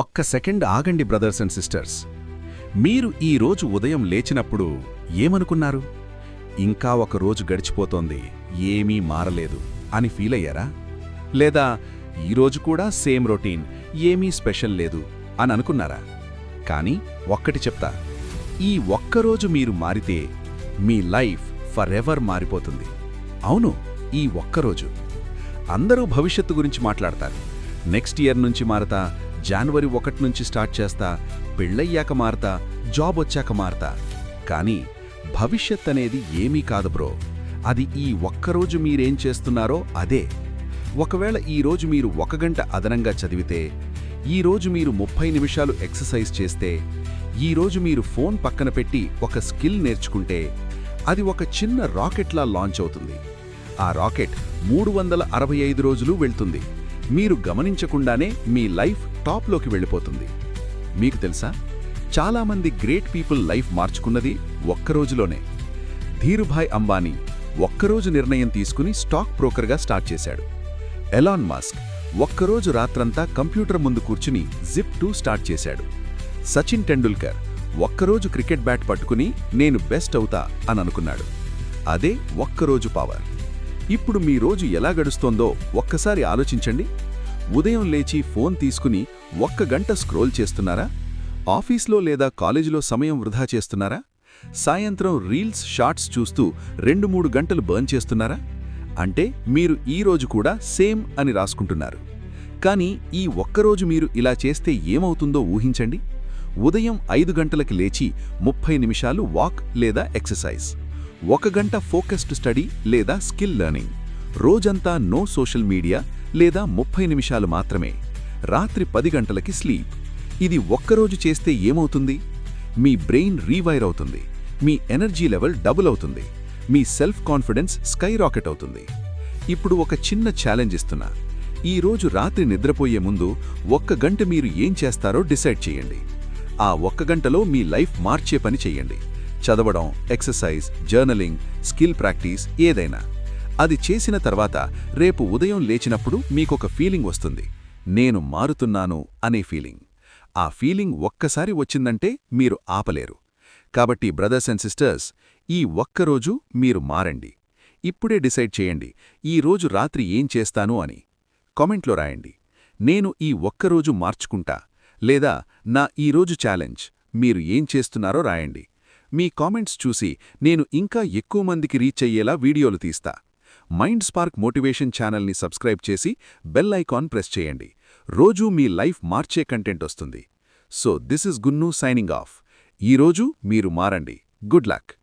ఒక్క సెకండ్ ఆగండి brothers and sisters. మీరు ఈ రోజు ఉదయం లేచినప్పుడు ఏమనుకున్నారు? ఇంకా ఒక రోజు గడిచిపోతోంది ఏమీ మారలేదు అని ఫీల్ అయ్యారా? లేదా ఈరోజు కూడా సేమ్ రొటీన్ ఏమీ స్పెషల్ లేదు అని అనుకున్నారా? కానీ ఒక్కటి చెప్తా ఈ ఒక్కరోజు మీరు మారితే మీ లైఫ్ ఫర్ ఎవర్ మారిపోతుంది. అవును ఈ ఒక్కరోజు అందరూ భవిష్యత్తు గురించి మాట్లాడతారు. నెక్స్ట్ ఇయర్ నుంచి మారతా జనవరి ఒకటి నుంచి స్టార్ట్ చేస్తా పెళ్ళయ్యాక మారతా జాబ్ వచ్చాక మారతా. కానీ భవిష్యత్ అనేది ఏమీ కాదు బ్రో. అది ఈ ఒక్కరోజు మీరేం చేస్తున్నారో అదే. ఒకవేళ ఈరోజు మీరు ఒక గంట అదనంగా చదివితే ఈరోజు మీరు ముప్పై నిమిషాలు ఎక్సర్సైజ్ చేస్తే ఈరోజు మీరు ఫోన్ పక్కన పెట్టి ఒక స్కిల్ నేర్చుకుంటే అది ఒక చిన్న రాకెట్లా లాంచ్ అవుతుంది. ఆ రాకెట్ మూడు వందల అరవై ఐదు రోజులు వెళ్తుంది. మీరు గమనించకుండానే మీ లైఫ్ టాప్లోకి వెళ్ళిపోతుంది. మీకు తెలుసా? చాలామంది గ్రేట్ పీపుల్ లైఫ్ మార్చుకున్నది ఒక్కరోజులోనే. ధీరుభాయ్ అంబానీ ఒక్కరోజు నిర్ణయం తీసుకుని స్టాక్ బ్రోకర్గా స్టార్ట్ చేశాడు. ఎలాన్ మాస్క్ ఒక్కరోజు రాత్రంతా కంప్యూటర్ ముందు కూర్చుని జిప్ టూ స్టార్ట్ చేశాడు. సచిన్ టెండూల్కర్ ఒక్కరోజు క్రికెట్ బ్యాట్ పట్టుకుని నేను బెస్ట్ అవుతా అని అనుకున్నాడు అదే ఒక్కరోజు పవర్. ఇప్పుడు మీ రోజు ఎలా గడుస్తోందో ఒక్కసారి ఆలోచించండి. ఉదయం లేచి ఫోన్ తీసుకుని ఒక్క గంట స్క్రోల్ చేస్తున్నారా? ఆఫీస్లో లేదా కాలేజీలో సమయం వృధా చేస్తున్నారా? సాయంత్రం రీల్స్ షార్ట్స్ చూస్తూ రెండు మూడు గంటలు బర్న్ చేస్తున్నారా? అంటే మీరు ఈ రోజు కూడా సేమ్ అని రాసుకుంటున్నారు. కానీ ఈ ఒక్కరోజు మీరు ఇలా చేస్తే ఏమవుతుందో ఊహించండి. ఉదయం ఐదు గంటలకి లేచి ముప్పై నిమిషాలు వాక్ లేదా ఎక్సర్సైజ్. ఒక గంట ఫోకస్డ్ స్టడీ లేదా స్కిల్ లెర్నింగ్. రోజంతా నో సోషల్ మీడియా లేదా ముప్పై నిమిషాలు మాత్రమే. రాత్రి పది గంటలకి స్లీప్. ఇది ఒక్కరోజు చేస్తే ఏమవుతుంది? మీ బ్రెయిన్ రీవైర్ అవుతుంది. మీ ఎనర్జీ లెవెల్ డబుల్ అవుతుంది. మీ సెల్ఫ్ కాన్ఫిడెన్స్ స్కై రాకెట్ అవుతుంది. ఇప్పుడు ఒక చిన్న ఛాలెంజ్ ఇస్తున్నా. ఈ రోజు రాత్రి నిద్రపోయే ముందు ఒక్క గంట మీరు ఏం చేస్తారో డిసైడ్ చేయండి. ఆ ఒక్క గంటలో మీ లైఫ్ మార్చే పని చెయ్యండి చదవడం ఎక్సర్సైజ్ జర్నలింగ్ స్కిల్ ప్రాక్టీస్ ఏదైనా. అది చేసిన తర్వాత రేపు ఉదయం లేచినప్పుడు మీకొక ఫీలింగ్ వస్తుంది. నేను మారుతున్నాను అనే ఫీలింగ్ ఆ ఫీలింగ్ ఒక్కసారి వచ్చిందంటే మీరు ఆపలేరు. కాబట్టి బ్రదర్స్ అండ్ సిస్టర్స్ ఈ ఒక్కరోజు మీరు మారండి. ఇప్పుడే డిసైడ్ చేయండి ఈ రోజు రాత్రి ఏం చేస్తాను అని. కామెంట్లో రాయండి. నేను ఈ ఒక్కరోజు మార్చుకుంటా లేదా నా ఈరోజు ఛాలెంజ్ మీరు ఏం చేస్తున్నారో రాయండి. మీ కామెంట్స్ చూసి నేను ఇంకా ఎక్కువ మందికి రీచ్ అయ్యేలా వీడియోలు తీస్తా. మైండ్ స్పార్క్ మోటివేషన్ ఛానల్ని సబ్స్క్రైబ్ చేసి బెల్ ఐకాన్ ప్రెస్ చేయండి. రోజూ మీ లైఫ్ మార్చే కంటెంట్ వస్తుంది. So this is Gunnu signing off. ఈరోజు మీరు మారండి. Good luck.